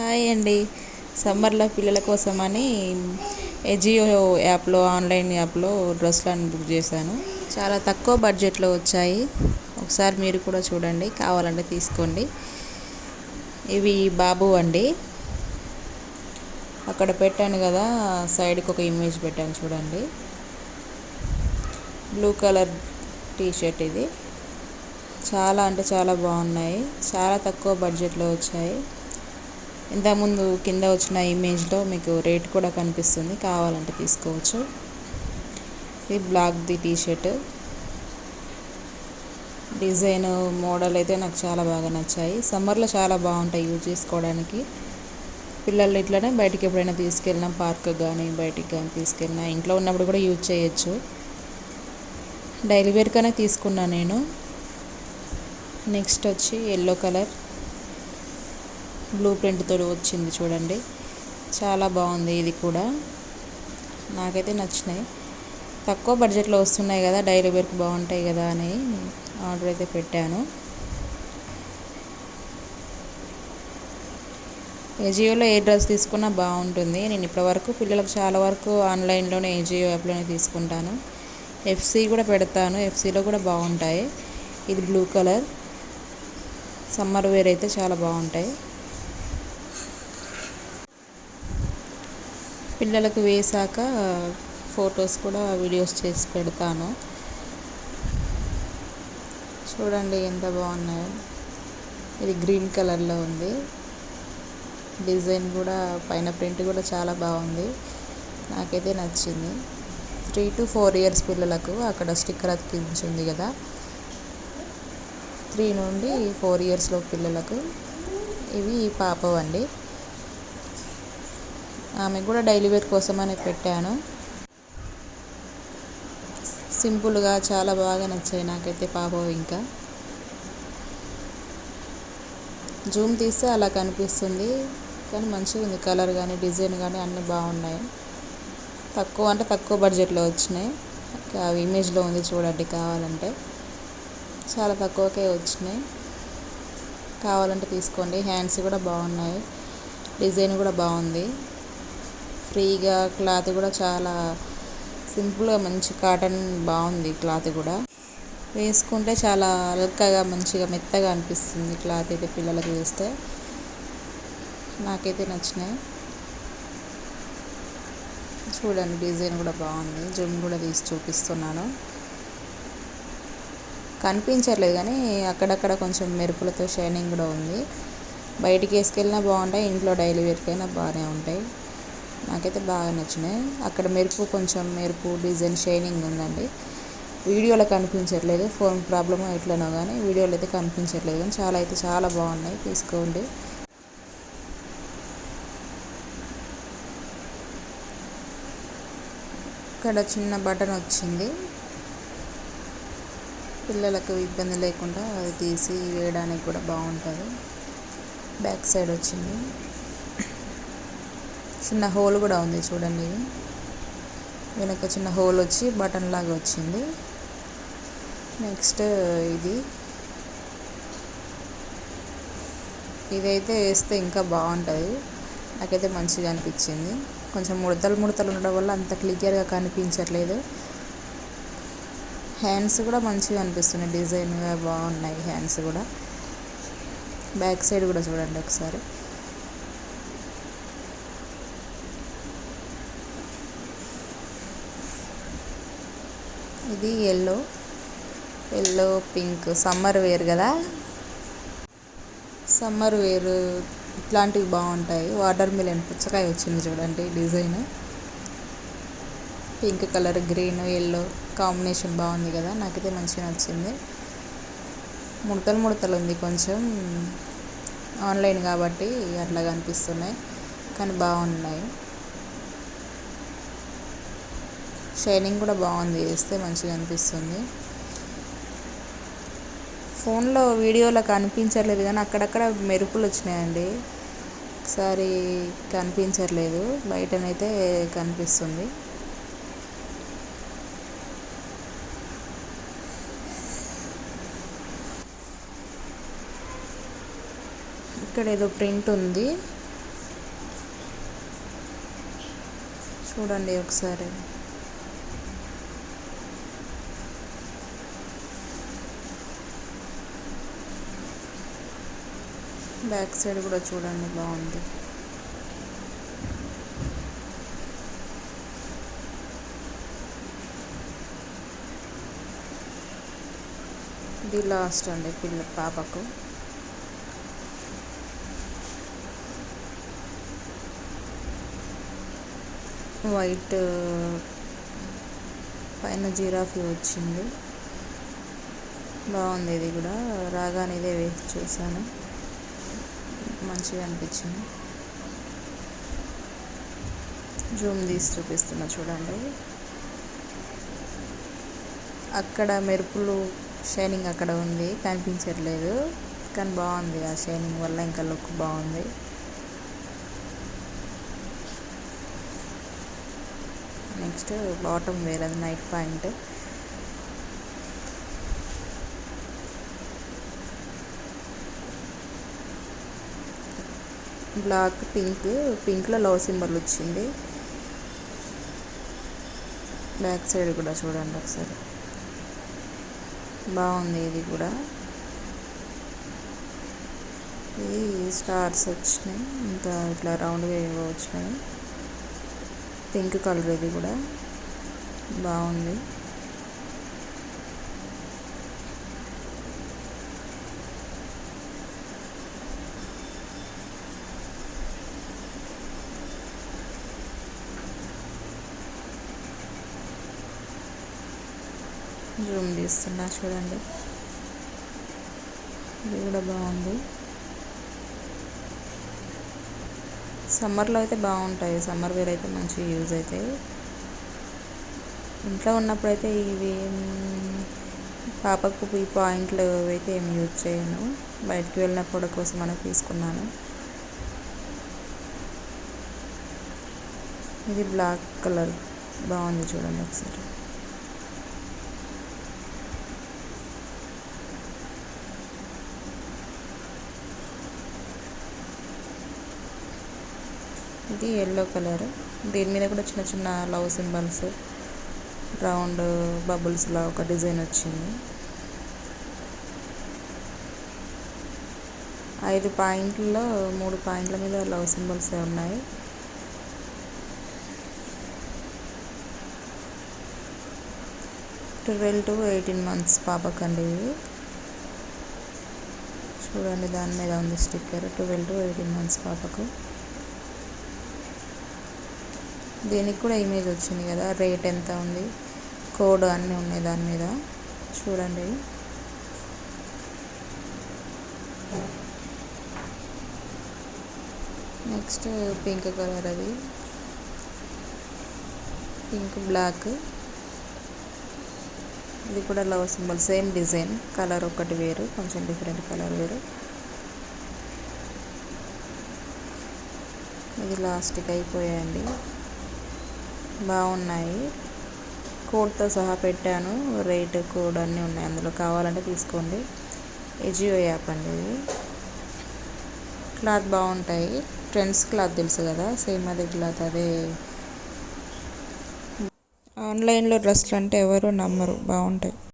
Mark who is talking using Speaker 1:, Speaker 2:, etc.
Speaker 1: Hi అండి. సమ్మర్లో పిల్లల కోసమని ఎజియో యాప్లో ఆన్లైన్ యాప్లో డ్రెస్లను బుక్ చేశాను. చాలా తక్కువ బడ్జెట్లో వచ్చాయి. ఒకసారి మీరు కూడా చూడండి. కావాలంటే తీసుకోండి. ఇవి బాబు అండి. అక్కడ పెట్టాను కదా సైడ్కి ఒక ఇమేజ్ పెట్టాను చూడండి. బ్లూ కలర్ టీషర్ట్ ఇది. చాలా అంటే చాలా బాగున్నాయి. చాలా తక్కువ బడ్జెట్లో వచ్చాయి. ఇంతకుముందు కింద వచ్చిన ఇమేజ్లో మీకు రేట్ కూడా కనిపిస్తుంది. కావాలంటే తీసుకోవచ్చు. ఇది బ్లాక్ది టీ షర్ట్ డిజైన్ మోడల్ అయితే నాకు చాలా బాగా నచ్చాయి. సమ్మర్లో చాలా బాగుంటాయి యూజ్ చేసుకోవడానికి. పిల్లలు ఇట్లనే బయటికి ఎప్పుడైనా తీసుకెళ్ళినా పార్క్ కానీ బయటికి కానీ తీసుకెళ్ళినా ఇంట్లో ఉన్నప్పుడు కూడా యూజ్ చేయొచ్చు. డైలీ వేర్గానే తీసుకున్నా నేను. నెక్స్ట్ వచ్చి ఎల్లో కలర్. బ్లూ ప్రింట్తో వచ్చింది చూడండి. చాలా బాగుంది ఇది కూడా. నాకైతే నచ్చినాయి. తక్కువ బడ్జెట్లో వస్తున్నాయి కదా డైలీ వేర్కి బాగుంటాయి కదా అని ఆర్డర్ అయితే పెట్టాను. ఏజియోలో ఏ డ్రెస్ తీసుకున్నా బాగుంటుంది. నేను ఇప్పటివరకు పిల్లలకు చాలా వరకు ఆన్లైన్లోనే ఏజియో యాప్లోనే తీసుకుంటాను. ఎఫ్సి కూడా పెడతాను. ఎఫ్సీలో కూడా బాగుంటాయి. ఇది బ్లూ కలర్ సమ్మర్ వేర్ అయితే చాలా బాగుంటాయి. పిల్లలకు వేసాక ఫొటోస్ కూడా వీడియోస్ చేసి పెడతాను. చూడండి ఎంత బాగున్నాయో. ఇది గ్రీన్ కలర్లో ఉంది. డిజైన్ కూడా పైన ప్రింట్ కూడా చాలా బాగుంది. నాకైతే నచ్చింది. త్రీ టు ఫోర్ ఇయర్స్ పిల్లలకు అక్కడ స్టిక్కర్ అతికించింది కదా. త్రీ నుండి ఫోర్ ఇయర్స్లో పిల్లలకు. ఇవి పాపవండి. ఆమె కూడా డైలీ వేర్ అని పెట్టాను. సింపుల్గా చాలా బాగా నచ్చాయి నాకైతే పాప ఇంకా. జూమ్ తీస్తే అలా కనిపిస్తుంది. కానీ మంచిగా ఉంది కలర్ కానీ డిజైన్ కానీ అన్నీ బాగున్నాయి. తక్కువ అంటే తక్కువ బడ్జెట్లో వచ్చినాయి. అవి ఇమేజ్లో ఉంది చూడండి కావాలంటే. చాలా తక్కువకే వచ్చినాయి. కావాలంటే తీసుకోండి. హ్యాండ్స్ కూడా బాగున్నాయి. డిజైన్ కూడా బాగుంది. ఫ్రీగా క్లాత్ కూడా చాలా సింపుల్గా మంచి కాటన్ బాగుంది క్లాత్ కూడా. వేసుకుంటే చాలా అలకగా మంచిగా మెత్తగా అనిపిస్తుంది క్లాత్ అయితే పిల్లలకు వేస్తే. నాకైతే నచ్చినాయి. చూడండి డిజైన్ కూడా బాగుంది. జుమ్ కూడా తీసి చూపిస్తున్నాను. కనిపించట్లేదు కానీ అక్కడక్కడ కొంచెం మెరుపులతో షైనింగ్ కూడా ఉంది. బయటికి వేసుకెళ్ళినా బాగుంటాయి ఇంట్లో డైలీ వేర్కైనా బాగానే ఉంటాయి. నాకైతే బాగా నచ్చినాయి. అక్కడ మెరుపు కొంచెం మెరుపు డిజైన్ షైనింగ్ ఉందండి. వీడియోలో కనిపించట్లేదు. ఫోన్ ప్రాబ్లమ్ ఎట్లనో కానీ వీడియోలో అయితే కనిపించట్లేదు. కానీ చాలా అయితే చాలా బాగున్నాయి. తీసుకోండి. ఇక్కడ చిన్న బటన్ వచ్చింది. పిల్లలకు ఇబ్బంది లేకుండా అది తీసి వేయడానికి కూడా బాగుంటుంది. బ్యాక్ సైడ్ వచ్చింది. చిన్న హోల్ కూడా ఉంది చూడండి. వెనక చిన్న హోల్ వచ్చి బటన్ లాగా వచ్చింది. నెక్స్ట్ ఇది. ఇదైతే వేస్తే ఇంకా బాగుంటుంది. నాకైతే మంచిగా అనిపించింది. కొంచెం ముడతలు ముడతలు ఉండడం వల్ల అంత క్లియర్గా కనిపించట్లేదు. హ్యాండ్స్ కూడా మంచిగా అనిపిస్తున్నాయి. డిజైన్గా బాగున్నాయి హ్యాండ్స్ కూడా. బ్యాక్ సైడ్ కూడా చూడండి ఒకసారి. ఇది yellow yellow pink summer wear కదా. సమ్మర్ వేర్ ఇట్లాంటివి బాగుంటాయి. వాటర్ మిలన్ పుచ్చకాయ వచ్చింది చూడండి design pink colour green yellow combination బాగుంది కదా. నాకైతే మంచిగా నచ్చింది. ముడతలు ముడతలు ఉంది కొంచెం. ఆన్లైన్ కాబట్టి అట్లా కనిపిస్తున్నాయి కానీ బాగున్నాయి. షైనింగ్ కూడా బాగుంది వేస్తే మంచిగా అనిపిస్తుంది. ఫోన్లో వీడియోలో కనిపించట్లేదు కానీ అక్కడక్కడ మెరుపులు వచ్చినాయండి. ఒకసారి కనిపించట్లేదు బయటనైతే కనిపిస్తుంది. ఇక్కడ ఏదో ప్రింట్ ఉంది. చూడండి ఒకసారి. బ్యాక్ సైడ్ కూడా చూడండి బాగుంది. ఇది లాస్ట్ అండి పిల్ల పాపకు. వైట్ పైన జిరాఫీ వచ్చింది. బాగుంది ఇది కూడా రాగానే ఇదే వేసి చూసాను మంచిగా అనిపించింది. జూమ్ తీసి చూపిస్తున్నా చూడండి. అక్కడ మెరుపులు షైనింగ్ అక్కడ ఉంది కనిపించట్లేదు. కానీ బాగుంది ఆ షైనింగ్ వల్ల ఇంకా లుక్ బాగుంది. నెక్స్ట్ బాటమ్ వేర్ అది నైట్ పాయింట్. బ్లాక్ పింక్ పింక్లో లవ్ సింబల్ వచ్చింది. బ్యాక్ సైడ్ కూడా చూడండి ఒకసారి. బాగుంది ఇది కూడా. ఇది స్టార్స్ వచ్చినాయి. ఇంకా ఇట్లా రౌండ్గా ఏవో వచ్చినాయి. పింక్ కలర్ ఇది కూడా. బాగుంది. జూమ్ తీస్తున్నా చూడండి. ఇది కూడా బాగుంది. సమ్మర్లో అయితే బాగుంటాయి. సమ్మర్ వేర్ అయితే మంచిగా యూజ్ అవుతాయి ఇంట్లో ఉన్నప్పుడు అయితే ఇవి పాపకు ఈ పాయింట్లు అయితే ఏం యూజ్ చేయను. బయటికి వెళ్ళినప్పుడు కోసం అని తీసుకున్నాను. ఇది బ్లాక్ కలర్ బాగుంది చూడండి ఒకసారి. ఇది ఎల్లో కలర్ దీని మీద కూడా చిన్న చిన్న లవ్ సింబల్స్ రౌండ్ బబుల్స్లా ఒక డిజైన్ వచ్చింది. ఐదు పాయింట్లలో మూడు పాయింట్ల మీద లవ్ సింబల్స్ ఉన్నాయి. ట్వెల్వ్ టు ఎయిటీన్ మంత్స్ పాపకండి ఇవి. చూడండి దాని మీద ఉంది sticker twelve to eighteen months పాపకు. దీనికి కూడా ఇమేజ్ వచ్చింది కదా రేట్ ఎంత ఉంది కోడ్ అన్నీ ఉన్నాయి దాని మీద. చూడండి. నెక్స్ట్ పింక్ కలర్ అది. పింక్ బ్లాక్ ఇది కూడా love symbol same design colour ఒకటి వేరు కొంచెం డిఫరెంట్ కలర్ వేరు. ఇది లాస్ట్కి అయిపోయాయండి. బాగున్నాయి. కోడ్తో సహా పెట్టాను. రేట్ కోడ్ అన్నీ ఉన్నాయి. అందులో కావాలంటే తీసుకోండి. ఎజియో యాప్ అండి ఇది. క్లాత్ బాగుంటాయి. ట్రెండ్స్ క్లాత్ తెలుసు కదా? సేమ్ అదే క్లాత్ అదే. ఆన్లైన్లో డ్రెస్సులు అంటే ఎవరు నమ్మరు. బాగుంటాయి.